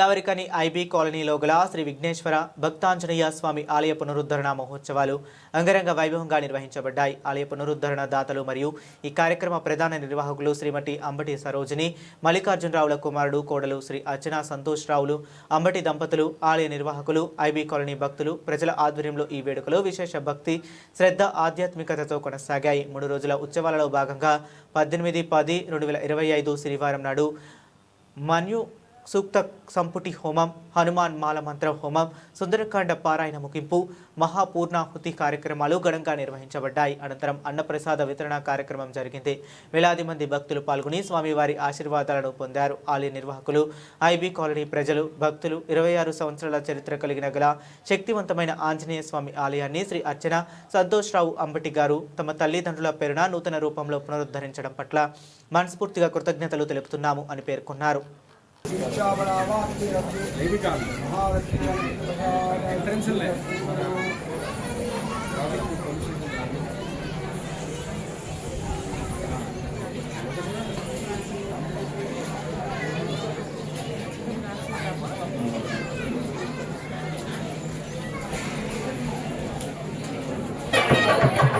Godavarikhani IB కాలనీలో గల శ్రీ విఘ్నేశ్వర భక్తాంజనేయ స్వామి ఆలయ పునరుద్ధరణ మహోత్సవాలు అంగరంగ వైభవంగా నిర్వహించబడ్డాయి. ఆలయ పునరుద్ధరణ దాతలు మరియు ఈ కార్యక్రమ ప్రధాన నిర్వాహకులు శ్రీమతి అంబటి సరోజిని మల్లికార్జునరావుల కుమారుడు కోడలు శ్రీ అర్చన సంతోష్ రావులు అంబటి దంపతులు ఆలయ నిర్వాహకులు ఐబీ కాలనీ భక్తులు ప్రజల ఆధ్వర్యంలో ఈ వేడుకలు విశేష భక్తి శ్రద్ధ ఆధ్యాత్మికతతో కొనసాగాయి. మూడు రోజుల ఉత్సవాలలో భాగంగా పద్దెనిమిది పది రెండు వేల ఇరవై ఐదు శనివారం నాడు మన్యు సూక్త సంపుటి హోమం హనుమాన్ మాల మంత్ర హోమం సుందరకాండ పారాయణ ముగింపు మహాపూర్ణాహుతి కార్యక్రమాలు ఘనంగా నిర్వహించబడ్డాయి. అనంతరం అన్నప్రసాద వితరణ కార్యక్రమం జరిగింది. వేలాది మంది భక్తులు పాల్గొని స్వామివారి ఆశీర్వాదాలను పొందారు. ఆలయ నిర్వాహకులు ఐబీ కాలనీ ప్రజలు భక్తులు ఇరవై ఆరు సంవత్సరాల చరిత్ర కలిగిన గల శక్తివంతమైన ఆంజనేయ స్వామి ఆలయాన్ని శ్రీ అర్చన సంతోష్ రావు అంబటి గారు తమ తల్లిదండ్రుల పేరున నూతన రూపంలో పునరుద్ధరించడం పట్ల మనస్ఫూర్తిగా కృతజ్ఞతలు తెలుపుతున్నాము అని పేర్కొన్నారు. ఎంత కోరికలు తీర్చాలి. లోపల ఓ హరే నమ శ్రీకృష్ణాయ నమ శ్రీకృష్ణ పరబ్రహ్మణే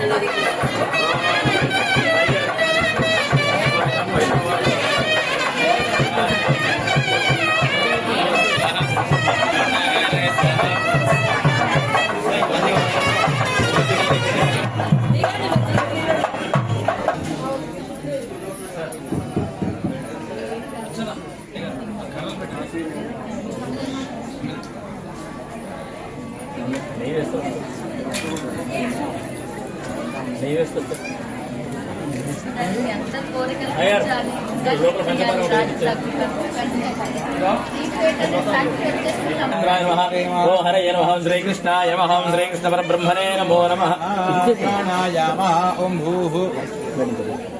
నమో నమ ప్రాణాయామ ఓం భూః మేడంతో యథం సంకల్పిత హోమసంపూర్ణసకలాభ్యర్థం పూర్ణాహుతిం భవిష్యే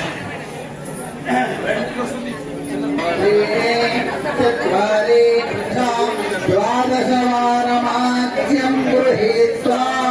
द्वादशवारमाख्यं गृहीत्वा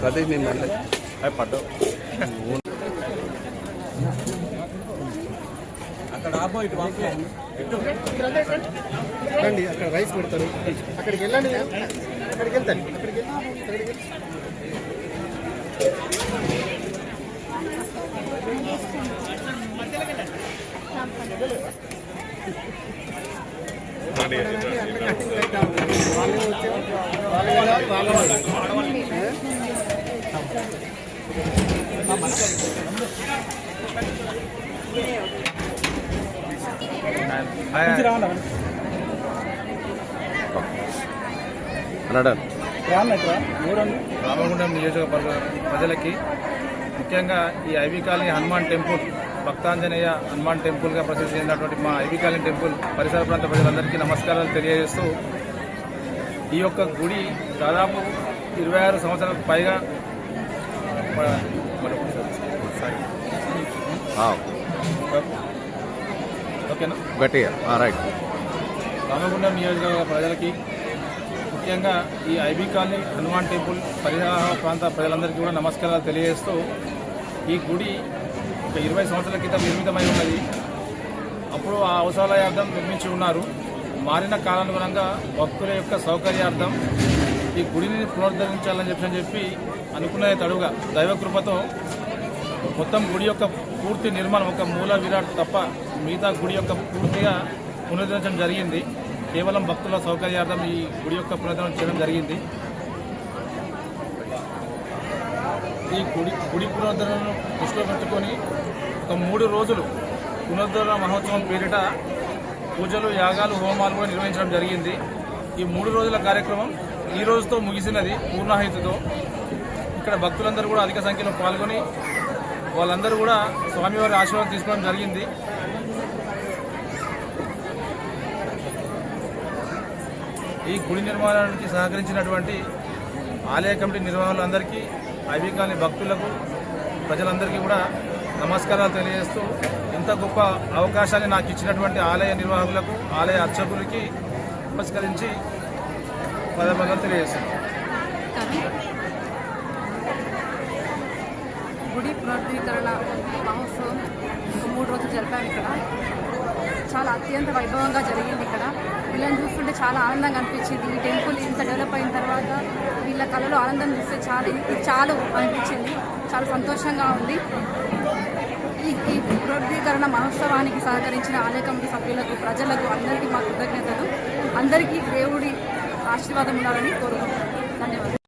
సతీష్ నేను పడ్డా అక్కడ ఆపో ఇటు రండి అక్కడ రైస్ పెడతారు అక్కడికి వెళ్ళండి అక్కడికి వెళ్తాను. అక్కడికి అక్కడికి వెళ్ళి వాళ్ళు వచ్చే వాళ్ళు వెళ్ళాలి వాళ్ళు వెళ్ళాలి. అన్నాడు రామగుండం నియోజకవర్గ ప్రజలకి ముఖ్యంగా ఈ IV colony Hanuman temple Bhaktanjaneya Hanuman టెంపుల్గా ప్రసిద్ధి చెందినటువంటి మా ఐవి కాలనీ టెంపుల్ పరిసర ప్రాంత ప్రజలందరికీ నమస్కారాలు తెలియజేస్తూ ఈ యొక్క గుడి దాదాపు ఇరవై ఆరు సంవత్సరాలకు పైగా. ఓకేనా? గట్టిగా. రైట్. రామగుండం నియోజకవర్గ ప్రజలకి ముఖ్యంగా ఈ ఐబీ కాలనీ హనుమాన్ టెంపుల్ పరిహార ప్రాంత ప్రజలందరికీ కూడా నమస్కారాలు తెలియజేస్తూ ఈ గుడి ఒక ఇరవై సంవత్సరాల క్రితం నిర్మితమై ఉన్నది. అప్పుడు ఆ అవసరాలయార్థం నిర్మించి ఉన్నారు. మారిన కాలానుగుణంగా భక్తుల యొక్క సౌకర్యార్థం ఈ గుడిని పునరుద్ధరించాలని చెప్పి చెప్పి అనుకునే తడుగా దైవకృపతో మొత్తం గుడి యొక్క పూర్తి నిర్మాణం ఒక మూల విరాట్ తప్ప మిగతా గుడి యొక్క పూర్తిగా పునరుద్ధరించడం జరిగింది. కేవలం భక్తుల సౌకర్యార్థం ఈ గుడి యొక్క పునరుద్ధరణ చేయడం జరిగింది. ఈ గుడి గుడి పునరుద్ధరణను దృష్టిలో పెట్టుకొని ఒక మూడు రోజులు పునరుద్ధరణ మహోత్సవం పేరిట పూజలు యాగాలు హోమాలు కూడా నిర్వహించడం జరిగింది. ఈ మూడు రోజుల కార్యక్రమం ఈ రోజుతో ముగిసినది పూర్ణాహితితో. ఇక్కడ భక్తులందరూ కూడా అధిక సంఖ్యలో పాల్గొని వాళ్ళందరూ కూడా స్వామివారి ఆశీర్వాదం తీసుకోవడం జరిగింది. ఈ గుడి నిర్మాణానికి సహకరించినటువంటి ఆలయ కమిటీ నిర్వాహకులందరికీ ఐబీ భక్తులకు ప్రజలందరికీ కూడా నమస్కారాలు తెలియజేస్తూ ఇంత గొప్ప అవకాశాన్ని నాకు ఇచ్చినటువంటి ఆలయ నిర్వాహకులకు ఆలయ అర్చకులకి నమస్కరించి పదబంధాలు తెలియజేస్తున్నాను. గుడి పునరుద్ధీకరణ మహోత్సవం మూడు రోజులు జరిపాను ఇక్కడ. చాలా అత్యంత వైభవంగా జరిగింది ఇక్కడ. వీళ్ళని చూస్తుంటే చాలా ఆనందంగా అనిపించింది. ఈ టెంపుల్ ఇంత డెవలప్ అయిన తర్వాత వీళ్ళ కళలో ఆనందం చూస్తే చాలా ఇది చాలు అనిపించింది. చాలా సంతోషంగా ఉంది. ఈ ఈ పునరుద్ధీకరణ మహోత్సవానికి సహకరించిన ఆలయ కమిటీ సభ్యులకు ప్రజలకు అందరికీ మా కృతజ్ఞతలు. అందరికీ దేవుడి ఆశీర్వాదం ఉండాలని కోరుకుంటున్నాను. ధన్యవాదాలు.